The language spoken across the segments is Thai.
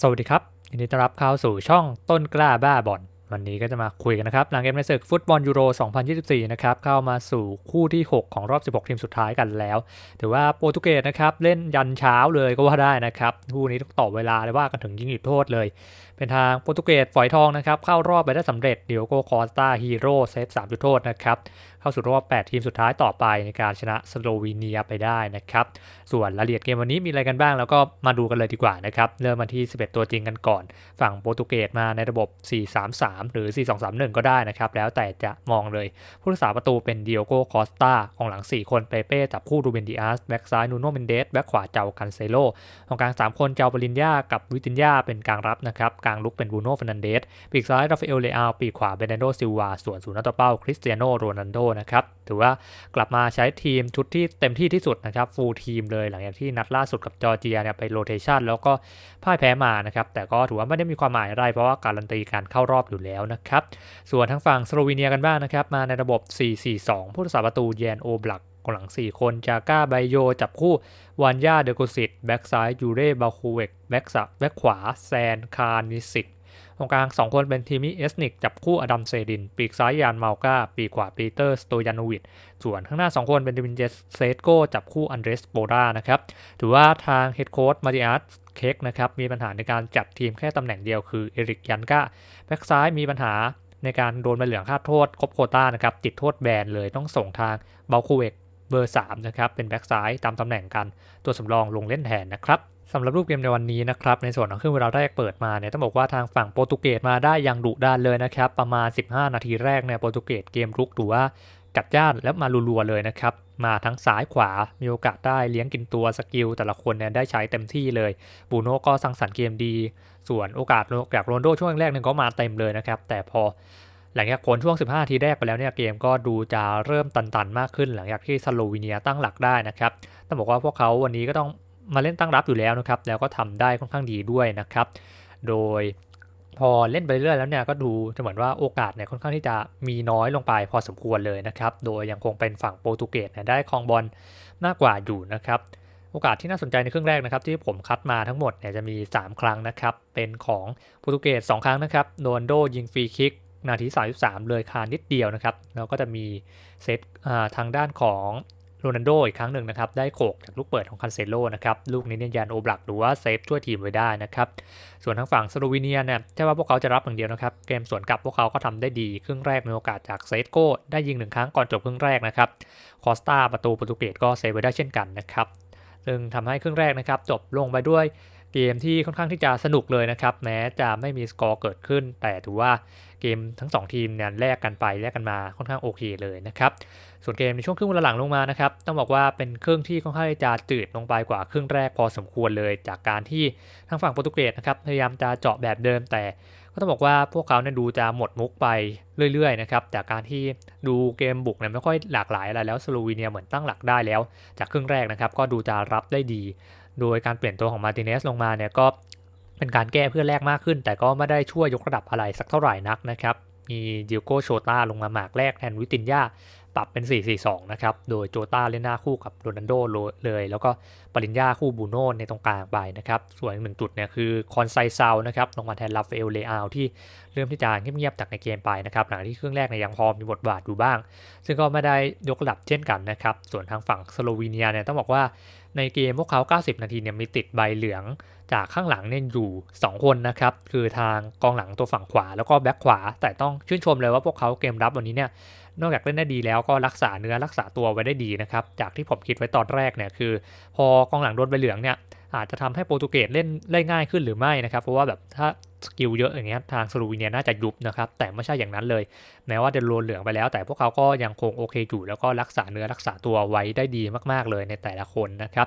สวัสดีครับยินดีต้อนรับเข้าสู่ช่องต้นกล้าบ้าบอลวันนี้ก็จะมาคุยกันนะครับ หลังเกมในศึกฟุตบอลยูโร 2024 นะครับ เข้ามาสู่คู่ที่ 6 ของรอบ 16 ทีมสุดท้ายกันแล้ว ถือว่าโปรตุเกสนะครับ เล่นยันเช้าเลยก็ว่าได้นะครับ คู่นี้ต้องต่อเวลาเลยว่ากันถึงยิงหยุดโทษเลย เป็นทางโปรตุเกสฝอยทองนะครับเข้ารอบไปได้สำเร็จเดียวโกคอสตาฮีโร่เซฟ3จุดโทษนะครับเข้าสู่รอบ 8 ทีมสุดท้ายต่อไปในการชนะสโลวีเนียไปได้นะครับส่วนรายละเอียดเกมวันนี้มีอะไรกันบ้างแล้วก็มาดูกันเลยดีกว่านะครับเริ่มมาที่ 11 ตัวจริงกันก่อน ฝั่งโปรตุเกสมาในระบบ 4-3-3 หรือ 4-2-3-1 ก็ได้นะครับแล้วแต่จะมองเลยผู้รักษาประตูเป็นเดียโกคอสตาของหลัง 4 คนเปเป้จับคู่รูเบนดิอาสแบ็กซ้ายนูโนเมนเดสแบ็กขวาเจ้ากันเซโลตรงกลาง 3 คนเจ้าปรินยากับวิตินยาเป็นกลางรับนะครับกางลุกเป็นบูโน่ฟนันเดสปีกซ้ายราฟาเอลเลอาปีกขวาเบเนโดซิลวาส่วนศูนย์หน้าตัวเป้าคริสเตียโนโรนัลโดนะครับถือว่ากลับมาใช้ทีมชุดที่เต็มที่ที่สุดนะครับฟูลทีมเลยหลังจากที่นัดล่าสุดกับจอร์เจียเนี่ยไปโรเทชันแล้วก็พ่ายแพ้มานะครับแต่ก็ถือว่าไม่ได้มีความหมายอะไรเพราะว่าการันตีการเข้ารอบอยู่แล้วนะครับส่วนทั้งฝั่งสโลวีเนียกันบ้างนะครับมาในระบบ 4-4-2 ผู้รักษาประตูแยนโอบลัก กองหลัง 4 คน จาก้าไบโย จับคู่วานยาเดโกซิตแบ็กซ้ายยูเรบาคูเวกแบ็กซักแบ็กขวา แซน คานิสิกตรงกลาง 2 คนเป็นทีมิเอสนิก จับคู่อดัมเซดิน ปีกซ้ายยานเมาก้าปีกขวาปีเตอร์สโตยานวิดส่วนข้างหน้า 2 คนเป็นเดวินเจสเซตโกจับคู่อันเดรสโปรานะครับ ถือว่าทางเฮดโค้ชมาริอัสเค้กนะครับมีปัญหาในการจัดทีมแค่ตำแหน่งเดียวคือเอริกยันกาแบ็กซ้ายมีปัญหาในการโดนใบเหลืองค่าโทษครบโคต้านะครับติดโทษแบนเลยต้องส่งทางเบลคูเวก เบอร์ 3 นะครับ เป็นแบ็กซ้ายตามตำแหน่งกัน ตัวสำรองลงเล่นแทนนะครับสำหรับรูปเกมในวันนี้นะครับ ในส่วนของครึ่งเวลาแรกเปิดมาเนี่ยต้องบอกว่าทางฝั่งโปรตุเกสมาได้อย่างดุดันเลยนะครับ ประมาณ 15 นาทีแรกเนี่ยโปรตุเกสเกมรุกถือว่าจัดจ้านแล้วมารัวๆเลยนะครับ มาทั้งซ้ายขวา มีโอกาสได้เลี้ยงกินตัวสกิลแต่ละคนเนี่ยได้ใช้เต็มที่เลย บูโน่ก็สร้างสรรค์เกมดี ส่วนโอกาสจากโรนโดช่วงแรกเนี่ยก็มาเต็มเลยนะครับ แต่พอ หลังจากผลช่วง 15 นาทีแรกไปแล้วเนี่ยเกมก็ดูจะเริ่มตันๆ มากขึ้น หลังจากที่สโลวีเนียตั้งหลักได้นะครับต้องบอกว่าพวกเขาวันนี้ก็ต้องมาเล่นตั้งรับอยู่แล้วนะครับแล้วก็ทำได้ค่อนข้างดีด้วยนะครับ โดยพอเล่นไปเรื่อยแล้วเนี่ยก็ดูจะเหมือนว่าโอกาสเนี่ยค่อนข้างที่จะมีน้อยลงไปพอสมควรเลยนะครับ โดยยังคงเป็นฝั่งโปรตุเกสเนี่ยได้ครองบอลมากกว่าอยู่นะครับ โอกาสที่น่าสนใจในครึ่งแรกนะครับที่ผมคัดมาทั้งหมดเนี่ยจะมี 3 ครั้งนะครับ เป็นของโปรตุเกส2ครั้งนะครับโดนโดยิงฟรีคิก นาที 33 เลยคานิดเดียวนะครับ แล้วก็จะมีเซตทางด้านของโรนัลโดอีกครั้งหนึ่งนะครับ ได้โขกจากลูกเปิดของคันเซโลนะครับ ลูกนี้เนี่ยยันโอบลักหรือว่าเซฟช่วยทีมไว้ได้นะครับ ส่วนทางฝั่งสโลวีเนียเนี่ยใช่ว่าพวกเขาจะรับอย่างเดียวนะครับ เกมสวนกลับพวกเขาก็ทำได้ดี ครึ่งแรกมีโอกาสจากเซตโก้ได้ยิงหนึ่งครั้งก่อนจบครึ่งแรกนะครับ คอสตาประตูโปรตุเกสก็เซฟไว้ได้เช่นกันนะครับ ซึ่งทำให้ครึ่งแรกนะครับจบลงไปด้วย เกมที่ค่อนข้างที่จะสนุกเลยนะครับ แม้จะไม่มีสกอร์เกิดขึ้น แต่ถือว่าเกมทั้ง 2 ทีมเนี่ยแลกกันไปแลกกันมาค่อนข้างโอเคเลยนะครับ ส่วนเกมในช่วงครึ่งเวลาหลังลงมานะครับ ต้องบอกว่าเป็นครึ่งที่ค่อนข้างจะจืดลงไปกว่าครึ่งแรกพอสมควรเลย จากการที่ทางฝั่งโปรตุเกสนะครับพยายามจะเจาะแบบเดิมแต่ ก็ต้องบอกว่าพวกเขาเนี่ยดูจะหมดมุกไปเรื่อยๆนะครับจากการที่ดูเกมบุกเนี่ยไม่ค่อยหลากหลายอะไรแล้วสโลวีเนียเหมือนตั้งหลักได้แล้ว จากครึ่งแรกนะครับก็ดูจะรับได้ดี โดยการเปลี่ยนตัวของมาร์ติเนสลงมาเนี่ยก็เป็นการแก้เพื่อแลกมากขึ้น แต่ก็ไม่ได้ช่วยยกระดับอะไรสักเท่าไหร่นักนะครับมีดิโก้โชตาลงมาหมากแรกแทนวิตินยา ปรับเป็น 4-4-2 นะครับ โดยโจตาเล่นหน้าคู่กับโรนันโดเลย แล้วก็ปริญญาคู่บูโน่ในตรงกลางไปนะครับ ส่วนอีกหนึ่งจุดเนี่ยคือคอนไซซาวนะครับลงมาแทนลาฟเอลเลอาที่เริ่มที่จะเงียบๆจากในเกมไปนะครับ หลังที่ครึ่งแรกเนี่ยยังพอมีบทบาทอยู่บ้าง ซึ่งก็ไม่ได้ยกระดับเช่นกันนะครับ ส่วนทางฝั่งสโลวีเนียเนี่ยต้องบอกว่าในเกมพวกเขา 90 นาทีเนี่ยมีติดใบเหลืองจากข้างหลังเนี่ยอยู่ 2 คนนะครับ คือทางกองหลังตัวฝั่งขวาแล้วก็แบ็คขวา แต่ต้องชื่นชมเลยว่าพวกเขาเกมรับวันนี้เนี่ย นอกจากเล่นได้ดีแล้วก็รักษาเนื้อรักษาตัวไว้ได้ดีนะครับ จากที่ผมคิดไว้ตอนแรกเนี่ยคือ พอกองหลังโดนใบเหลืองเนี่ย อาจจะทำให้โปรตุเกสเล่นได้ง่ายขึ้นหรือไม่นะครับเพราะว่าแบบถ้าสกิลเยอะอย่างเงี้ยทางสโลวีเนียน่าจะยุบนะครับแต่ไม่ใช่อย่างนั้นเลย แม้ว่าจะโดนเหลืองไปแล้ว แต่พวกเขาก็ยังคงโอเคอยู่แล้วก็รักษาเนื้อรักษาตัวไว้ได้ดีมากๆเลยในแต่ละคนนะครับ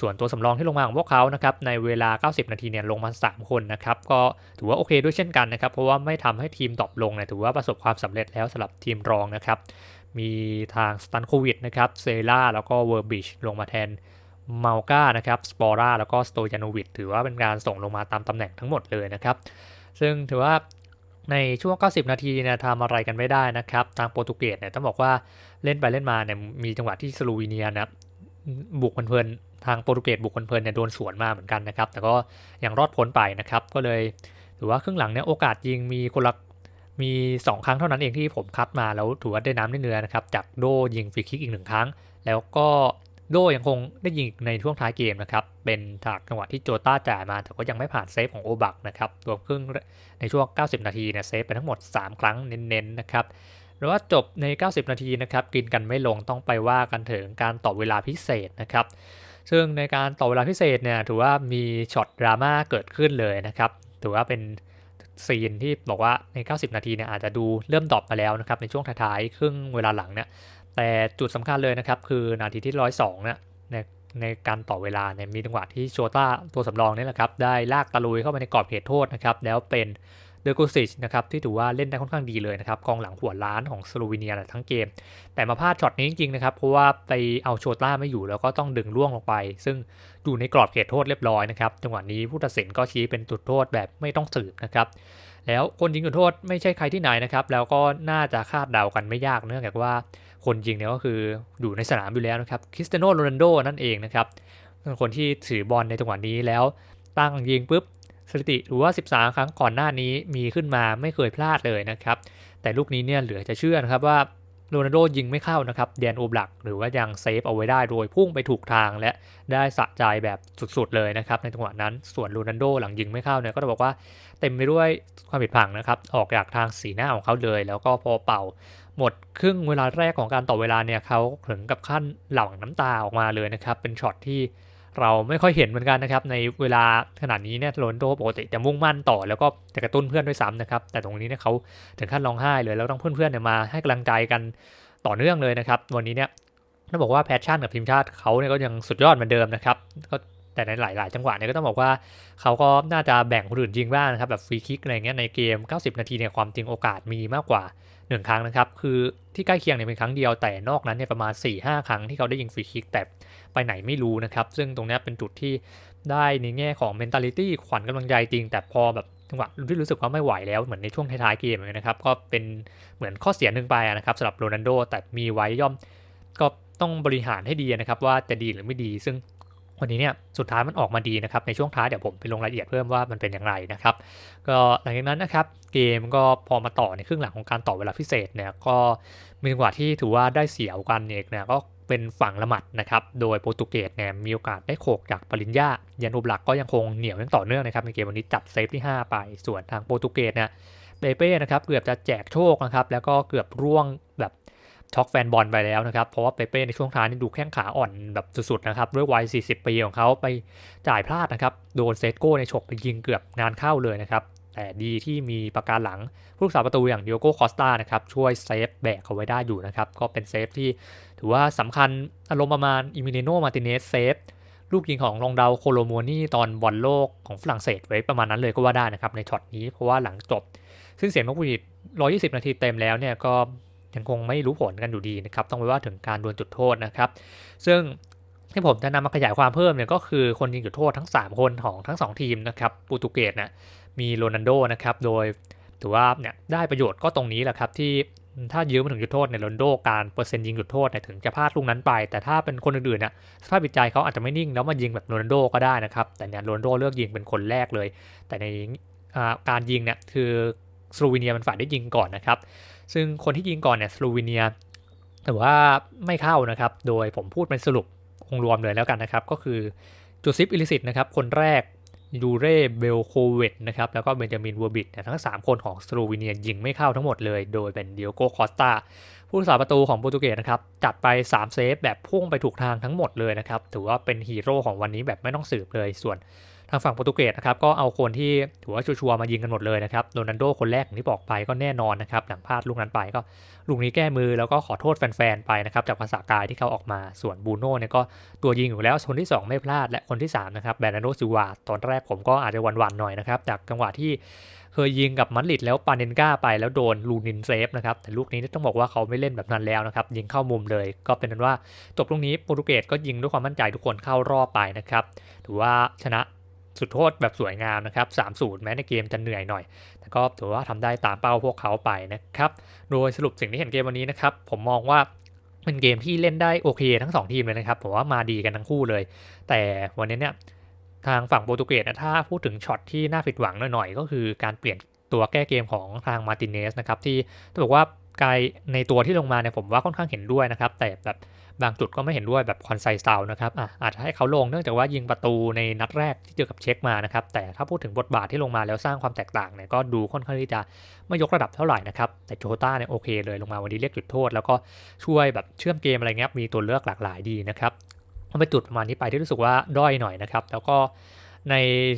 ส่วนตัวสำรองที่ลงมาของพวกเขานะครับในเวลา 90 นาทีเนี่ยลงมา 3 คนนะครับก็ถือว่าโอเคด้วยเช่นกันนะครับเพราะว่าไม่ทำให้ทีมตอบลงเนี่ยถือว่าประสบความสำเร็จแล้วสำหรับทีมรองนะครับมีทางสตันโควิดนะครับเซล่าแล้วก็เวอร์บิชลงมาแทน เมาก้านะครับสปอร่าแล้วก็สโตยานวิดถือว่าเป็นการส่งลงมาตามตำแหน่งทั้งหมดเลยนะครับ ซึ่งถือว่าในช่วง 90 นาทีเนี่ยทำอะไรกันไม่ได้นะครับ ทางโปรตุเกสเนี่ยต้องบอกว่าเล่นไปเล่นมาเนี่ยมีจังหวะที่สโลวีเนียนะบุกเพลินทางโปรตุเกสบุกคนเพลินเนี่ยโดนสวนมาเหมือนกันนะครับ แต่ก็ยังรอดพ้นไปนะครับ ก็เลยถือว่าครึ่งหลังเนี่ยโอกาสยิงมีคนละมี 2 ครั้งเท่านั้นเองที่ผมคัดมาแล้วถือว่าได้น้ำได้เนื้อนะครับ จากโดยิงฟรีคิกอีกหนึ่งครั้ง แล้วก็ โดยังคงได้ยิงในช่วงท้ายเกมนะครับ เป็นจากจังหวะที่โจต้าจ่ายมา แต่ก็ยังไม่ผ่านเซฟของโอบักนะครับรวมครึ่งในช่วง 90 นาทีเนี่ยเซฟไปทั้งหมด 3 ครั้งเน้นๆนะครับหรือว่าจบใน 90 นาทีนะครับกินกันไม่ลงต้องไปว่ากันถึงการต่อเวลาพิเศษนะครับ ซึ่งในการต่อเวลาพิเศษเนี่ยถือว่ามีช็อตดราม่าเกิดขึ้นเลยนะครับถือว่าเป็นซีนที่บอกว่าใน 90 นาทีเนี่ยอาจจะดูเริ่มดรอปมาแล้วนะครับในช่วงท้ายๆครึ่งเวลาหลังเนี่ย แต่จุดสำคัญเลยนะครับ คือนาทีที่ 102เนี่ยในในการต่อเวลาเนี่ยมีจังหวะที่โชต้าตัวสำรองนี่แหละครับได้ลากตะลุยเข้าไปในกรอบเขตโทษนะครับแล้วเป็นเดอร์กูซิชนะครับที่ถือว่าเล่นได้ค่อนข้างดีเลยนะครับกองหลังหัวล้านของสโลวีเนียทั้งเกม แต่มาพลาดช็อตนี้จริงๆนะครับเพราะว่าไปเอาโชต้าไม่อยู่แล้วก็ต้องดึงล่วงลงไป ซึ่งอยู่ในกรอบเขตโทษเรียบร้อยนะครับจังหวะนี้ผู้ตัดสินก็ชี้เป็นจุดโทษแบบไม่ต้องสืบนะครับแล้วคนยิงจุดโทษไม่ใช่ใครที่ไหนนะครับแล้วก็น่าจะคาดเดากันไม่ยากเนื่องจากว่า คนยิงเนี่ยก็คืออยู่ในสนามอยู่แล้วนะครับคริสเตียโนโรนัลโดนั่นเองนะครับเป็นคนที่ถือบอลในจังหวะนี้แล้วตั้งยิงปุ๊บสถิติหรือว่า 13 ครั้งก่อนหน้านี้มีขึ้นมาไม่เคยพลาดเลยนะครับ แต่ลูกนี้เนี่ยเหลือจะเชื่อนะครับว่าโรนัลโดยิงไม่เข้านะครับเดียนโอบลัก หรือว่ายังเซฟเอาไว้ได้โดยพุ่งไปถูกทางและได้สะใจแบบสุดๆเลยนะครับ ในจังหวะนั้นส่วนโรนัลโดหลังยิงไม่เข้าเนี่ยก็ต้องบอกว่าเต็มไปด้วยความผิดพลาดนะครับ ออกจากทางสีหน้าของเขาเลย แล้วก็พอเป่า หมดครึ่งเวลาแรกของการต่อเวลาเนี่ยเขาถึงกับขั้นหลั่งน้ำตาออกมาเลยนะครับ เป็นช็อตที่เราไม่ค่อยเห็นเหมือนกันนะครับ ในเวลาขนาดนี้เนี่ยโรนโดปกติจะมุ่งมั่นต่อ แล้วก็จะกระตุ้นเพื่อนด้วยซ้ำนะครับ แต่ตรงนี้เนี่ยเขาถึงขั้นร้องไห้เลยแล้วต้องเพื่อนๆเนี่ยมาให้กำลังใจกันต่อเนื่องเลยนะครับ วันนี้เนี่ยต้องบอกว่าแพชชั่นกับทีมชาติเขาเนี่ยก็ยังสุดยอดเหมือนเดิมนะครับก็ แต่ในหลาย ๆ จังหวะเนี่ยก็ต้องบอกว่าเขาก็น่าจะแบ่งคนอื่นยิงบ้างนะครับแบบฟรีคิกอะไรเงี้ยในเกม 90 นาทีเนี่ยความจริงโอกาสมีมากกว่า 1 ครั้งนะครับ คือที่ใกล้เคียงเนี่ยเป็นครั้งเดียวแต่นอกนั้นเนี่ยประมาณ 4-5 ครั้งที่เขาได้ยิงฟรีคิกแต่ไปไหนไม่รู้นะครับ ซึ่งตรงนี้เป็นจุดที่ได้ในแง่ของ mentality ขวัญกำลังใจจริง แต่พอแบบจังหวะที่รู้สึกว่าไม่ไหวแล้วเหมือนในช่วงท้ายๆเกมนะครับก็เป็นเหมือนข้อเสียหนึ่งไปนะครับสำหรับโรนัลโดแต่มีไว้ย่อมก็ต้องบริหารให้ดีนะครับว่าจะดีหรือไม่ดี ซึ่ง วันนี้เนี่ยสุดท้ายมันออกมาดีนะครับในช่วงท้ายเดี๋ยวผมไปลงรายละเอียดเพิ่มว่ามันเป็นอย่างไรนะครับก็หลังจากนั้นนะครับเกมก็พอมาต่อในครึ่งหลังของการต่อเวลาพิเศษเนี่ยก็มีจังหวะที่ถือว่าได้เสียวกันเอกเนี่ยก็เป็นฝั่งละหมัดนะครับ โดยโปรตุเกสเนี่ยมีโอกาสได้โขกจากปริญญายันอุบลักก็ยังคงเหนียวยังต่อเนื่องนะครับในเกมวันนี้จับเซฟที่ 5 ไป ส่วนทางโปรตุเกสเนี่ยเปเป้นะครับเกือบจะแจกโชคนะครับแล้วก็เกือบร่วงแบบ ช็อกแฟนบอลไปแล้วนะครับ เพราะว่าเปเป้ในช่วงท้ายนี่ดูแข้งขาอ่อนแบบสุดๆนะครับ ด้วยวัย 40 ปีของเขาไปจ่ายพลาดนะครับ โดนเซตโก้ในฉกไปยิงเกือบงานเข้าเลยนะครับ แต่ดีที่มีประการหลังผู้รักษาประตูอย่างเดิโอโกคอสตานะครับช่วยเซฟแบกเอาไว้ได้อยู่นะครับ ก็เป็นเซฟที่ถือว่าสำคัญอารมณ์ประมาณอิมิเนโนมาติเนสเซฟลูกยิงของรองดาวโคโลโมนี่ตอนบอลโลกของฝรั่งเศสไว้ประมาณนั้นเลยก็ว่าได้นะครับในช็อตนี้เพราะว่าหลังจบ ซึ่งเสียงนกหวีด120 นาทีเต็มแล้วเนี่ยก็ ยังคงไม่รู้ผลกันอยู่ดีนะครับ ต้องไปว่าถึงการดวลจุดโทษนะครับ ซึ่งที่ผมจะนำมาขยายความเพิ่มเนี่ยก็คือคนยิงจุดโทษทั้ง 3 คนของทั้ง 2 ทีมนะครับโปรตุเกสนะมีโรนันโดนะครับโดยถือว่าเนี่ยได้ประโยชน์ก็ตรงนี้แหละครับที่ถ้ายืมมาถึงจุดโทษในโรนโดการเปอร์เซ็นต์ยิงจุดโทษเนี่ยถึงจะพลาดลูกนั้นไป แต่ถ้าเป็นคนอื่นๆเนี่ยสภาพจิตใจเขาอาจจะไม่นิ่งแล้วมายิงแบบโรนโดก็ได้นะครับ แต่เนี่ยโรนโดเลือกยิงเป็นคนแรกเลย แต่ในการยิงเนี่ยคือสโลวีเนียมันฝ่ายได้ยิงก่อนนะครับ ซึ่งคนที่ยิงก่อนเนี่ยสโลวีเนียถือว่าไม่เข้านะครับ โดยผมพูดเป็นสรุปองรวมเลยแล้วกันนะครับ ก็คือจูซิปอิลิสิตนะครับ คนแรกยูเร่เบลโคเวตนะครับ แล้วก็เบนจามินวัวบิดทั้ง 3 คนของสโลวีเนียยิงไม่เข้าทั้งหมดเลย โดยเป็นเดียโกคอสตาผู้รักษาประตูของโปรตุเกสนะครับ จัดไป 3 เซฟแบบพุ่งไปถูกทางทั้งหมดเลยนะครับ ถือว่าเป็นฮีโร่ของวันนี้แบบไม่ต้องสืบเลย ส่วน ทางฝั่งโปรตุเกสนะครับก็เอาคนที่ถือว่าชัวร์มายิงกันหมดเลยนะครับโรนัลโดคนแรกที่บอกไปก็แน่นอนนะครับหลังพลาดลูกนั้นไปก็ลูกนี้แก้มือแล้วก็ขอโทษแฟนๆไปนะครับจากภาษากายที่เขาออกมาส่วนบูโน่เนี่ยก็ตัวยิงอยู่แล้วคนที่ 2 ไม่พลาดและคนที่3นะครับแบรนโดซิวาตอนแรกผมก็อาจจะหวั่นๆหน่อยนะครับจากจังหวะที่เคยยิงกับมันลิดแล้วปาเนนกาไปแล้วโดนลูนินเซฟนะครับแต่ลูกนี้ต้องบอกว่าเขาไม่เล่นแบบนั้นแล้วนะครับยิงเข้ามุมเลย ก็เป็นนั้นว่าจบตรงนี้โปรตุเกสก็ยิงด้วยความมั่นใจทุกคนเข้ารอบไปนะครับถือว่าชนะ สุดโทษแบบสวยงามนะครับ3-0 แม้ในเกมจะเหนื่อยหน่อย แต่ก็ถือว่าทำได้ตามเป้าพวกเขาไปนะครับ โดยสรุปสิ่งที่เห็นเกมวันนี้นะครับ ผมมองว่าเป็นเกมที่เล่นได้โอเคทั้งสองทีมเลยนะครับ ผมว่ามาดีกันทั้งคู่เลย แต่วันนี้เนี่ยทางฝั่งโปรตุเกสนะถ้าพูดถึงช็อตที่น่าผิดหวังหน่อยๆ ก็คือการเปลี่ยนตัวแก้เกมของทางมาร์ติเนสนะครับที่ต้องบอกว่ากายในตัวที่ลงมาเนี่ยผมว่าค่อนข้างเห็นด้วยนะครับ แต่แบบ บางจุดก็ไม่เห็นด้วยแบบคอนไซส์ซาวนะครับอะอาจจะให้เขาลงเนื่องจากว่ายิงประตูในนัดแรกที่เจอกับเช็คมานะครับ แต่ถ้าพูดถึงบทบาทที่ลงมาแล้วสร้างความแตกต่างเนี่ยก็ดูค่อนข้างที่จะไม่ยกระดับเท่าไหร่นะครับ แต่โจต้าเนี่ยโอเคเลยลงมาวันนี้เรียกจุดโทษ แล้วก็ช่วยแบบเชื่อมเกมอะไรเงี้ยมีตัวเลือกหลากหลายดีนะครับมันเป็นจุดประมาณนี้ไปที่รู้สึกว่าด้อยหน่อยนะครับ แล้วก็ใน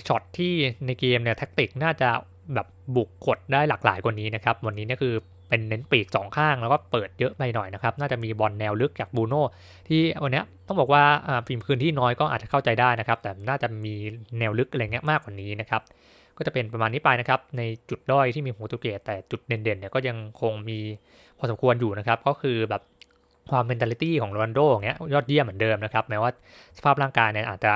ช็อตที่ในเกมเนี่ยแท็กติกน่าจะแบบบุกกดได้หลากหลายกว่านี้นะครับ วันนี้เนี่ยคือ เป็นเน้นปีกสองข้างแล้วก็เปิดเยอะไปหน่อยนะครับ น่าจะมีบอลแนวลึกจากบูโน่ที่วันนี้ต้องบอกว่าฝีมคืนที่น้อยก็อาจจะเข้าใจได้นะครับ แต่น่าจะมีแนวลึกอะไรเงี้ยมากกว่านี้นะครับก็จะเป็นประมาณนี้ไปนะครับ ในจุดด้อยที่มีโปรตุเกสแต่จุดเด่นๆเนี่ยก็ยังคงมีพอสมควรอยู่นะครับ ก็คือแบบ ความเมนเทลิตี้ของโรนโดอย่างเงี้ยยอดเยี่ยมเหมือนเดิมนะครับแม้ว่าสภาพร่างกายเนี่ยอาจจะ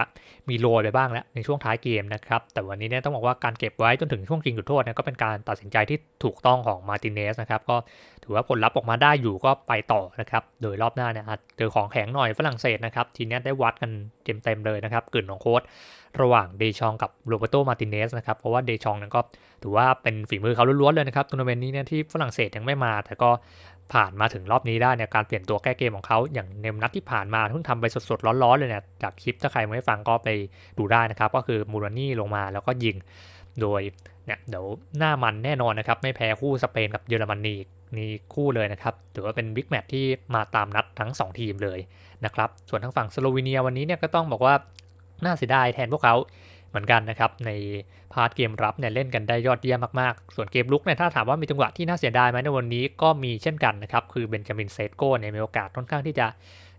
มีโรยไปบ้างแล้วในช่วงท้ายเกมนะครับแต่วันนี้เนี่ยต้องบอกว่าการเก็บไว้จนถึงช่วงชิงจุดโทษเนี่ยก็เป็นการตัดสินใจที่ถูกต้องของมาร์ติเนสนะครับก็ถือว่าผลลัพธ์ออกมาได้อยู่ก็ไปต่อนะครับโดยรอบหน้าเนี่ยอาจเจอของแข็งหน่อยฝรั่งเศสนะครับทีนี้ได้วัดกันเต็มๆเลยนะครับกลิ่นของโค้ดระหว่างเดชองกับโรเบโตมาร์ติเนสนะครับเพราะว่าเดชองนั้นก็ถือว่าเป็นฝีมือเขาล้วนๆเลยนะครับทัวร์นาเมนต์นี้เนี่ยที่ฝรั่งเศสยังไม่มา แต่ก็ ผ่านมาถึงรอบนี้ได้เนี่ยการเปลี่ยนตัวแก้เกมของเขาอย่างเนมนัดที่ผ่านมาเพิ่งทำไปสดๆร้อนๆเลยเนี่ยจากคลิปถ้าใครไม่ฟังก็ไปดูได้นะครับ ก็คือมูรานี่ลงมาแล้วก็ยิงโดยเนี่ยเดี๋ยวหน้ามันแน่นอนนะครับ ไม่แพ้คู่สเปนกับเยอรมนีนี่คู่เลยนะครับถือว่าเป็นบิ๊กแมตช์ที่มาตามนัดทั้ง 2 ทีมเลยนะครับส่วนทางฝั่งสโลวีเนียวันนี้เนี่ยก็ต้องบอกว่าน่าเสียดายแทนพวกเขา เหมือนกันนะครับ ในพาร์ทเกมรับเนี่ยเล่นกันได้ยอดเยี่ยมมากๆ ส่วนเกมลุกเนี่ยถ้าถามว่ามีจังหวะที่น่าเสียดายไหมในวันนี้ก็มีเช่นกันนะครับ คือเบนจามินเซตโก้เนี่ยมีโอกาสค่อนข้างที่จะ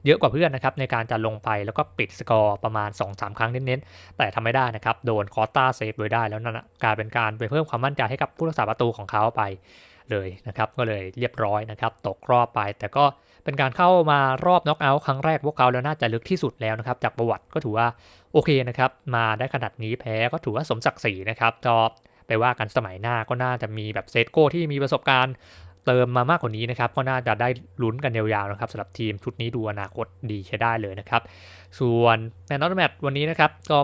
เยอะกว่าเพื่อนนะครับในการจะลงไปแล้วก็ปิดสกอร์ประมาณ 2-3 ครั้งเน้นๆ แต่ทำไม่ได้นะครับ โดนคอสตาเซฟไว้ได้แล้วนั่นกลายเป็นการไปเพิ่มความมั่นใจให้กับผู้รักษาประตูของเขาไปเลยนะครับ ก็เลยเรียบร้อยนะครับ ตกรอบไปแต่ก็ เป็นการเข้ามารอบน็อกเอาท์ครั้งแรกพวกเขาแล้วน่าจะลึกที่สุดแล้วนะครับจากประวัติก็ถือว่าโอเคนะครับมาได้ขนาดนี้แพ้ก็ถือว่าสมศักดิ์ศรีนะครับจอไปว่ากันสมัยหน้าก็น่าจะมีแบบเซตโก้ที่มีประสบการณ์เติมมามากกว่านี้นะครับก็น่าจะได้ลุ้นกันยาวๆนะครับสำหรับทีมชุดนี้ดูอนาคตดีใช้ได้เลยนะครับ ส่วนแมนนอตแมตวันนี้นะครับก็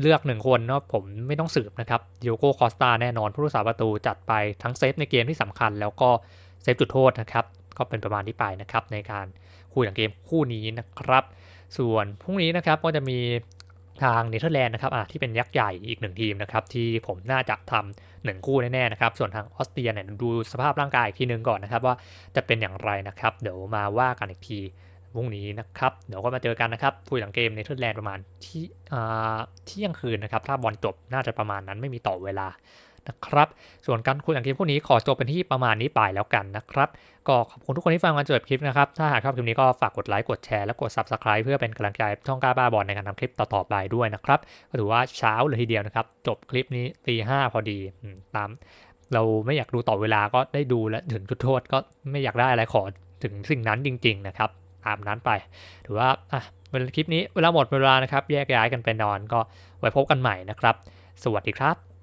เลือกหนึ่งคนเนาะผมไม่ต้องสืบนะครับดิโอโกคอสตาแน่นอนผู้รักษาประตูจัดไปทั้งเซฟในเกมที่สำคัญ แล้วก็เซฟจุดโทษนะครับ ก็เป็นประมาณนี้ไปนะครับในการคุยหลังเกมคู่นี้นะครับ ส่วนพรุ่งนี้นะครับก็จะมีทางเนเธอร์แลนด์นะครับอะที่เป็นยักษ์ใหญ่อีกหนึ่งทีมนะครับที่ผมน่าจะทำหนึ่งคู่แน่ๆนะครับส่วนทางออสเตรียเนี่ยดูสภาพร่างกายอีกทีนึงก่อนนะครับว่าจะเป็นอย่างไรนะครับ เดี๋ยวมาว่ากันอีกทีพรุ่งนี้นะครับเดี๋ยวก็มาเจอกันนะครับคุยหลังเกมเนเธอร์แลนด์ประมาณที่เที่ยงคืนนะครับถ้าบอลจบน่าจะประมาณนั้นไม่มีต่อเวลา นะครับ ส่วนการคุยหลังเกมพวกนี้ขอจบเป็นที่ประมาณนี้ไปแล้วกันนะครับ ก็ขอบคุณทุกคนที่ฟังมาจนจบคลิปนะครับ ถ้าหากชอบคลิปนี้ก็ฝากกดไลค์ กดแชร์ และกด Subscribe เพื่อเป็นกำลังใจช่องกล้าบ้าบอลในการทำคลิปต่อๆไปด้วยนะครับ ก็ถือว่าเช้าเลยทีเดียวนะครับ จบคลิปนี้ตีห้าพอดีตาม เราไม่อยากดูต่อเวลาก็ได้ดูและถึงจุดโทษก็ไม่อยากได้อะไรขอถึงสิ่งนั้นจริง ๆ นะครับตามนั้นไป ถือว่าอะคลิปนี้เวลาหมดเวลานะครับ แยกย้ายกันไปนอนก็ไว้พบกันใหม่นะครับ สวัสดีครับ